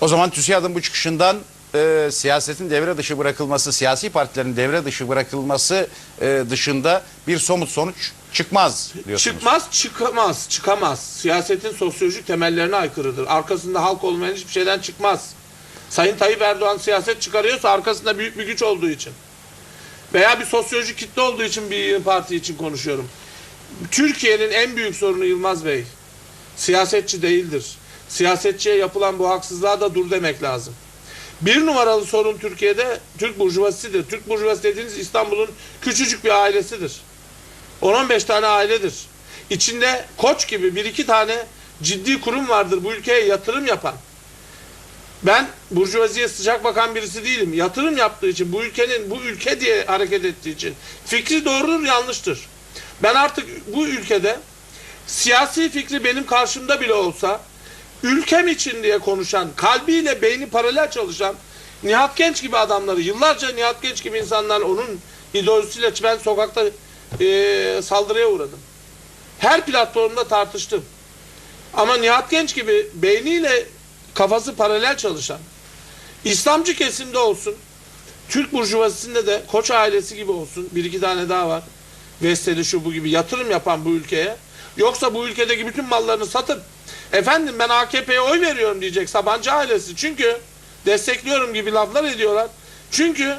O zaman TÜSİAD'ın bu çıkışından e, siyasetin devre dışı bırakılması, siyasi partilerin devre dışı bırakılması e, dışında bir somut sonuç çıkmaz diyorsunuz. Çıkmaz, çıkamaz, çıkamaz. Siyasetin sosyolojik temellerine aykırıdır. Arkasında halk olmayan hiçbir şeyden çıkmaz. Sayın Tayyip Erdoğan siyaset çıkarıyorsa arkasında büyük bir güç olduğu için. Veya bir sosyolojik kitle olduğu için bir parti için konuşuyorum. Türkiye'nin en büyük sorunu Yılmaz Bey. Siyasetçi değildir. Siyasetçiye yapılan bu haksızlığa da dur demek lazım. Bir numaralı sorun Türkiye'de Türk burjuvazisidir. Türk burjuvazisi dediğiniz İstanbul'un küçücük bir ailesidir. 10-15 tane ailedir. İçinde koç gibi bir iki tane ciddi kurum vardır bu ülkeye yatırım yapan. Ben burjuvaziye sıcak bakan birisi değilim. Yatırım yaptığı için, bu ülkenin bu ülke diye hareket ettiği için fikri doğrudur, yanlıştır. Ben artık bu ülkede siyasi fikri benim karşımda bile olsa ülkem için diye konuşan, kalbiyle beyni paralel çalışan Nihat Genç gibi adamları, yıllarca Nihat Genç gibi insanlar onun ideolojisiyle ben sokakta eee, saldırıya uğradım. Her platformda tartıştım. Ama Nihat Genç gibi beyniyle kafası paralel çalışan, İslamcı kesimde olsun, Türk burjuvazisinde de Koç ailesi gibi olsun, bir iki tane daha var. Vesteli şu bu gibi yatırım yapan bu ülkeye. Yoksa bu ülkedeki bütün mallarını satıp efendim ben AKP'ye oy veriyorum diyecek Sabancı ailesi. Çünkü destekliyorum gibi laflar ediyorlar. Çünkü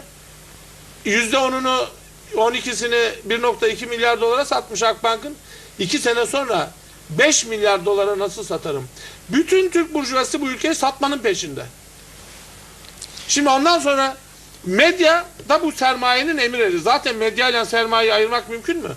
yüzde onunu 12'sini 1.2 milyar dolara satmış Akbank'ın. 2 sene sonra 5 milyar dolara nasıl satarım? Bütün Türk burjuvası bu ülkeyi satmanın peşinde. Şimdi ondan sonra medya da bu sermayenin emir eri. Zaten medya ile sermayeyi ayırmak mümkün mü?